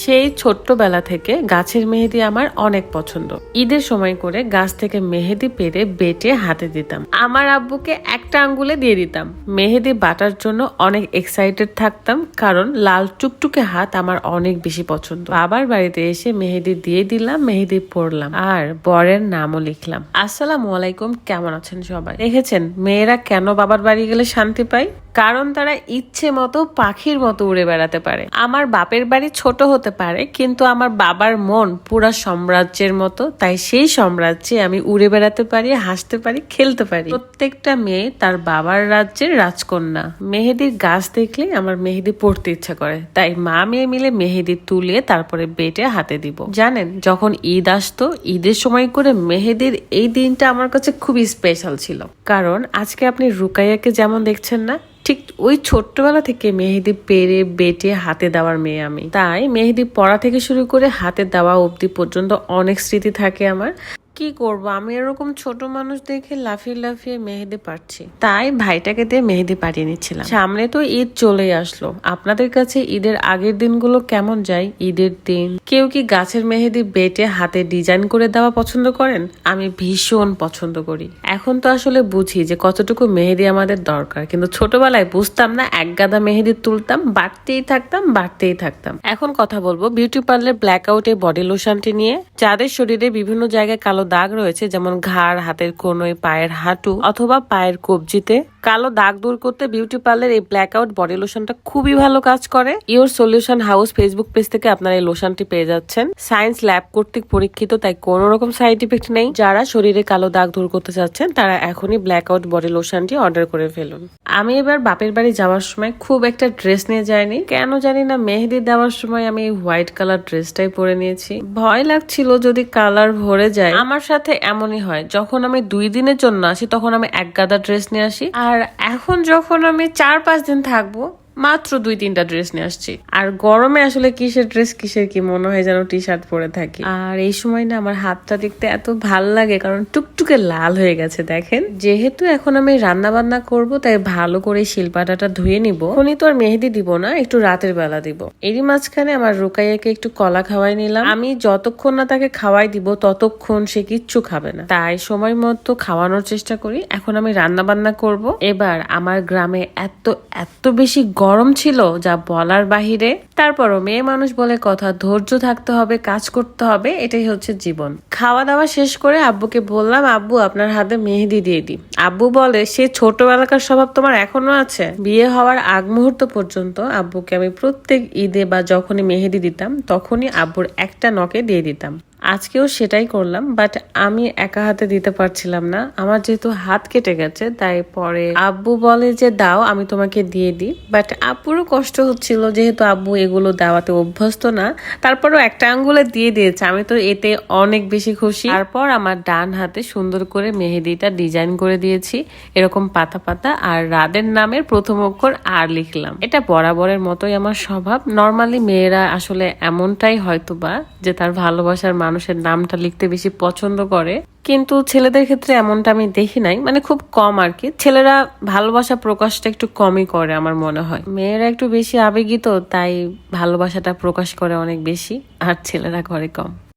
সেই ছোট্টবেলা থেকে গাছের মেহেদি আমার অনেক পছন্দ। ঈদের সময় করে গাছ থেকে মেহেদি পেরে বেটে হাতে দিতাম। আমার আব্বুকে একটা আঙ্গুলে দিয়ে দিতাম। মেহেদি বাটার জন্য অনেক এক্সাইটেড থাকতাম কারণ লাল টুকটুকে হাত আমার অনেক বেশি পছন্দ। বাবার বাড়িতে এসে মেহেদি দিয়ে দিলাম, মেহেদি পড়লাম আর বরের নামও লিখলাম। আসসালামু আলাইকুম, কেমন আছেন সবাই? দেখেছেন মেয়েরা কেন বাবার বাড়ি গেলে শান্তি পায়? কারণ তারা ইচ্ছে মতো পাখির মতো উড়ে বেড়াতে পারে। আমার বাপের বাড়ি ছোট হতে পারে, কিন্তু আমার বাবার মন পুরা সাম্রাজ্যের মতো, তাই সেই সাম্রাজ্যে আমি উড়ে বেড়াতে পারি, হাসতে পারি, খেলতে পারি। প্রত্যেকটা মেয়ে তার বাবার রাজ্যের রাজকন্যা। মেহেদির গাছ দেখলে আমার মেহেদি পড়তে ইচ্ছা করে, তাই মা মেয়ে মিলে মেহেদি তুলে তারপরে বেটে হাতে দিব। জানেন, যখন ঈদ আসতো, ঈদের সময় করে মেহেদির এই দিনটা আমার কাছে খুবই স্পেশাল ছিল। কারণ আজকে আপনি রুকাইয়াকে যেমন দেখছেন না ঠিক ওই ছোট্টবেলা থেকে মেহেদি পেরে বেটে হাতে দেওয়ার মেয়ে আমি। তাই মেহেদি পড়া থেকে শুরু করে হাতে দেওয়া অবধি পর্যন্ত অনেক স্মৃতি থাকে আমার। কি করব? আমি এরকম ছোট মানুষ দেখে লাফিয়ে লাফিয়ে মেহেদি পারছি তাই ভাইটাকে দিয়ে মেহেদি পাঠিয়ে নিচ্ছিলাম। সামনে তো ঈদ চলেই আসলো। আপনাদের কাছে ঈদের আগের দিনগুলো কেমন যায়? ঈদের দিন। কেউ কি গাছের মেহেদি বেটে হাতে ডিজাইন করে দেওয়া পছন্দ করেন? আমি ভীষণ পছন্দ করি। এখন তো আসলে বুঝি যে কতটুকু মেহেদি আমাদের দরকার। কিন্তু ছোটবেলায় বুঝতাম না, এক গাদা মেহেদি তুলতাম, বাড়তেই থাকতাম বাড়তেই থাকতাম। এখন কথা বলব, বিউটি পার্লার ব্ল্যাক আউটে বডি লোশনটি নিয়ে। যাদের শরীরে বিভিন্ন জায়গায় কালো দাগ রয়েছে, যেমন ঘাড়, হাতের কোনোয় পায়ের হাঁটু অথবা পায়ের কবজিতে। কালো দাগ দূর করতে বিউটি পার্লার এই ব্ল্যাক আউট বডি লোশনটা খুবই ভালো কাজ করে। Your solution house Facebook page থেকে আপনারা এই লোশনটি পেয়ে যাচ্ছেন। সায়েন্স ল্যাব কর্তৃক পরীক্ষিত, তাই কোনো রকম সাইড ইফেক্ট নেই। যারা শরীরে কালো দাগ দূর করতে চাচ্ছেন, তারা এখনই ব্ল্যাক আউট বডি লোশনটি অর্ডার করে ফেলুন। আমি এবার বাপের বাড়ি যাওয়ার সময় খুব একটা ড্রেস নিয়ে যাইনি। কেন জানি না, মেহেদি দেওয়ার সময় আমি হোয়াইট কালার ড্রেসটাই পরে নিয়েছি। ভয় লাগছিল যদি কালার ভরে যায়। আমার সাথে এমনই হয়। যখন আমি দুই দিনের জন্য আসি, তখন আমি এক গাদা ড্রেস নিয়ে আসি। আর এখন যখন আমি চার পাঁচ দিন থাকব মাত্র দুই, তিনটা ড্রেস নিয়ে আসছি। আর গরমে আসলে কিসের ড্রেস কিসের কি, মনে হয় যেন টি শার্ট পরে থাকি। আর এই সময় না আমার হাতটা দেখতে এত ভালো লাগে, কারণ টুকটুকে লাল হয়ে গেছে, দেখেন। যেহেতু এখন আমি রান্না বান্না করব, তাই ভালো করে শিলপাটাটা ধুয়ে নিব। উনি তো আর মেহেদি দিব না, একটু রাতের বেলা দিব। এরই মাঝখানে আমার রুকাইয়াকে একটু কলা খাওয়াই নিলাম। আমি যতক্ষণ না তাকে খাওয়াই দিব, ততক্ষণ সে কিচ্ছু খাবে না। তাই সময় মতো খাওয়ানোর চেষ্টা করি। এখন আমি রান্না বান্না করব। এবার আমার গ্রামে এত এত বেশি গরম ছিল, যা বলার বাহিরে। তারপরও মেয়ে মানুষ বলে কথা, ধৈর্য থাকতে হবে, কাজ করতে হবে, এটাই হচ্ছে জীবন। খাওয়া দাওয়া শেষ করে আব্বুকে বললাম, আব্বু, আপনার হাতে মেহেদি দিয়ে দিই। আব্বু বলে, সে ছোটবেলাকার স্বভাব তোমার এখনও আছে? বিয়ে হওয়ার আগ মুহূর্ত পর্যন্ত আব্বুকে আমি প্রত্যেক ঈদে বা যখনই মেহেদি দিতাম, তখনই আব্বুর একটা নকে দিয়ে দিতাম। আজকেও সেটাই করলাম বাট আমি একা হাতে দিতে পারছিলাম না। আমার যেহেতু হাত কেটে গেছে, তাই পরে আব্বু বলে যে, দাও, আমি তোমাকে দিয়ে দিই। বাট আব্বুরও কষ্ট হচ্ছিল, যেহেতু আব্বু এগুলো দেওয়াতে অভ্যস্ত না। তারপরও একটা আঙ্গুলে দিয়ে দিয়েছে, আমি তো এতে অনেক বেশি খুশি। তারপর আমার ডান হাতে সুন্দর করে মেহেদিটা ডিজাইন করে দিয়েছি, এরকম পাতা পাতা, আর রাদের নামের প্রথম অক্ষর আর লিখলাম। এটা বরাবরের মতোই আমার স্বভাব। নর্মালি মেয়েরা আসলে এমনটাই হয়তো বা যে তার ভালোবাসার মানুষের নামটা লিখতে বেশি পছন্দ করে। কিন্তু ছেলেদের ক্ষেত্রে এমনটা আমি দেখি নাই। মানে খুব কম আর কি ছেলেরা ভালোবাসা প্রকাশটা একটু কমই করে আমার মনে হয়। মেয়েরা একটু বেশি আবেগিত, তাই ভালোবাসাটা প্রকাশ করে অনেক বেশি। আর ছেলেরা করে কম।